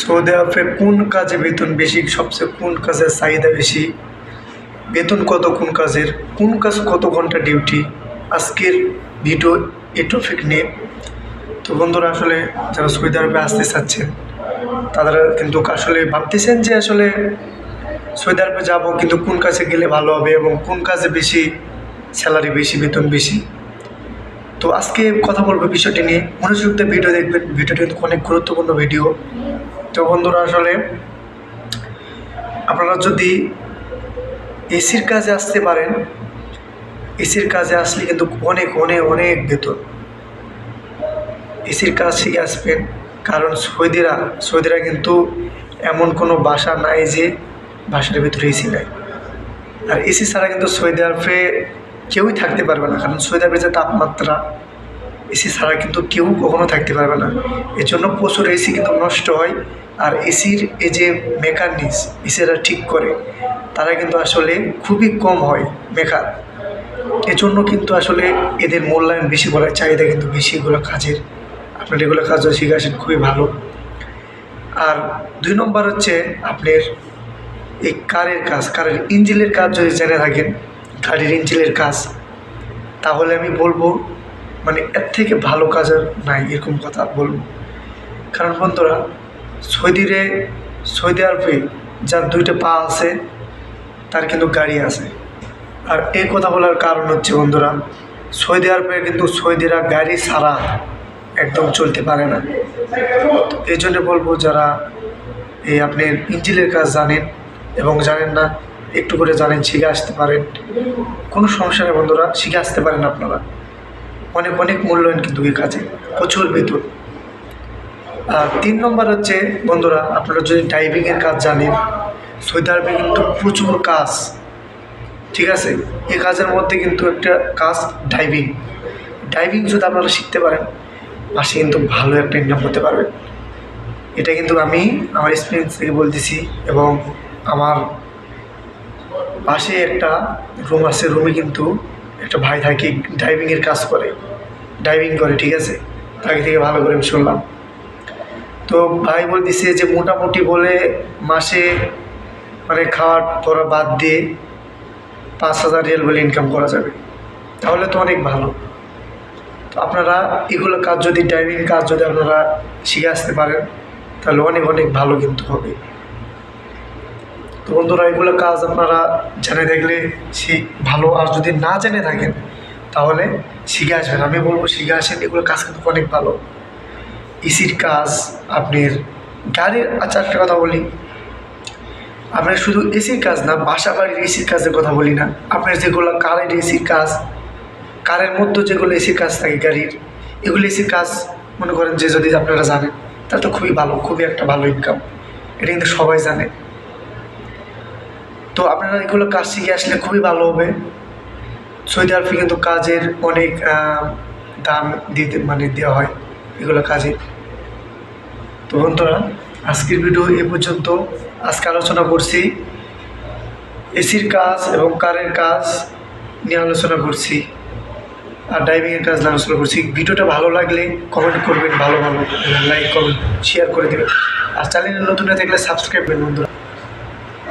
Saudi আরবে কোন কাজে বেতন বেশি, সবচেয়ে কোন কাজের চাহিদা বেশি? বেতন কত কোন কাজের? কোন কাজ কত ঘণ্টা ডিউটি? আজকের ভিডিও এ টপিক নিয়ে। তো বন্ধুরা, আসলে যারা সৌদি আরবে আসতে চাচ্ছেন, তারা কিন্তু আসলে ভাবতেছেন যে আসলে সৌদি আরবে যাব, কিন্তু কোন কাজে গেলে ভালো হবে এবং কোন কাজে বেশি স্যালারি বেশি, বেতন বেশি? তো আজকে কথা বলব বিষয়টি নিয়ে। মনোযোগ দিয়ে ভিডিও দেখবেন। ভিডিওটি কিন্তু অনেক গুরুত্বপূর্ণ ভিডিও। তো বন্ধুরা, আসলে আপনারা যদি এসির কাজে আসতে পারেন, এসির কাজে আসলে কিন্তু অনেক অনেক অনেক বেতন। এসির কাজ শিখে আসবেন, কারণ সৌদিরা সৌদিরা কিন্তু এমন কোনো বাসা নাই যে বাসার ভিতরে এসি নাই। আর এসি ছাড়া কিন্তু সৌদি আরবে কেউই থাকতে পারবে না, কারণ সৌদি আরবের যে তাপমাত্রা, এসি ছাড়া কিন্তু কেউ কখনো থাকতে পারবে না। এর জন্য প্রচুর এসি কিন্তু নষ্ট হয় আর এসির এই যে মেকানিক্স এসিরা ঠিক করে, তারা কিন্তু আসলে খুবই কম হয় মেকার এজন্য কিন্তু আসলে এদের মূল্যায়ন বেশি বলার চাহিদা কিন্তু বেশি, এগুলো কাজের। আপনার এগুলো কাজ শিখে আসেন খুবই ভালো। আর দুই নম্বর হচ্ছে আপনার এই কারের কাজ, কারের ইঞ্জিনের কাজ যদি জেনে থাকেন, গাড়ির ইঞ্জিনের কাজ, তাহলে আমি বলব মানে এর থেকে ভালো কাজ আর নাই, এরকম কথা বলব। কারণ বন্ধুরা সৌদিরে, সৌদি আরবে যার দুইটা পা আছে, তার কিন্তু গাড়ি আছে। আর এই কথা বলার কারণ হচ্ছে, বন্ধুরা, সৌদি আরবে কিন্তু সৌদিরা গাড়ি ছাড়া একদম চলতে পারে না। এই জন্য বলব যারা এই আপনি ইঞ্জিনের কাজ জানেন এবং জানেন না, একটু করে জানেন, শিখে আসতে পারেন। কোনো সমস্যা নেই বন্ধুরা, শিখে আসতে পারেন আপনারা। অনেক অনেক মূল্যায়ন কিন্তু এই কাজে, প্রচুর বেতন। আর তিন নম্বর হচ্ছে, বন্ধুরা, আপনারা যদি ড্রাইভিংয়ের কাজ জানেন সৌদি আরবে কিন্তু প্রচুর কাজ, ঠিক আছে? এই কাজের মধ্যে কিন্তু একটা কাজ ড্রাইভিং ড্রাইভিং যদি আপনারা শিখতে পারেন মাসে কিন্তু ভালো একটা ইনকাম করতে পারবেন। এটা কিন্তু আমি আমার এক্সপিরিয়েন্স থেকে বলতেছি এবং আমার পাশে একটা রুম আছে রুমে কিন্তু একটা ভাই থাকে ড্রাইভিংয়ের কাজ করে ড্রাইভিং করে, ঠিক আছে? তাকে থেকে ভালো করে আমি শুনলাম। তো ভাই বলতেছে যে মোটামুটি বলে মাসে মানে খাওয়ার পরা বাদ দিয়ে পাঁচ হাজার রিয়াল বলে ইনকাম করা যাবে। তাহলে তো অনেক ভালো। তো আপনারা এগুলো কাজ যদি ড্রাইভিং কাজ যদি আপনারা শিখে আসতে পারেন, তাহলে অনেক অনেক ভালো কিন্তু হবে। তো বন্ধুরা, এগুলো কাজ আপনারা জেনে দেখলে সে ভালো। আর যদি না জেনে থাকেন, তাহলে শিখে আসবেন। আমি বলব শিখে আসেন। এগুলো কাজ কিন্তু অনেক ভালো। ইসির কাজ আপনার গাড়ির একটা কথা বলি। আপনার শুধু এসির কাজ না, বাসা বাড়ির এসির কাজের কথা বলি না। আপনার যেগুলো কারের এসির কাজ কারের মধ্যে যেগুলো এসির কাজ থাকে গাড়ির, এগুলো এসির কাজ মনে করেন যে যদি আপনারা জানেন, তাহলে তো খুবই ভালো, খুবই একটা ভালো ইনকাম এটা কিন্তু সবাই জানে। তো আপনারা এগুলো কাজ শিখে আসলে খুবই ভালো হবে। সৌদি আরবে কিন্তু কাজের অনেক দাম দিতে মানে দেওয়া হয়। এগুলো কাজে। তো বন্ধুরা, আজকের ভিডিও এ পর্যন্ত আজকে আলোচনা করছি এসির কাজ এবং কারের কাজ নিয়ে আলোচনা করছি আর ড্রাইভিংয়ের কাজ নিয়ে আলোচনা করছি। ভিডিওটা ভালো লাগলে কমেন্ট করবেন, ভালো ভালো লাইক কমেন্ট শেয়ার করে দেবেন। আর চ্যানেলে নতুন থাকলে সাবস্ক্রাইব করবেন বন্ধুরা।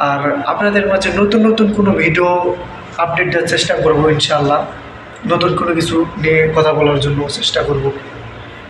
আর আপনাদের মাঝে নতুন নতুন কোনো ভিডিও আপডেট দেওয়ার চেষ্টা করব ইনশাআল্লাহ। নতুন কোনো কিছু নিয়ে কথা বলার জন্য চেষ্টা করব।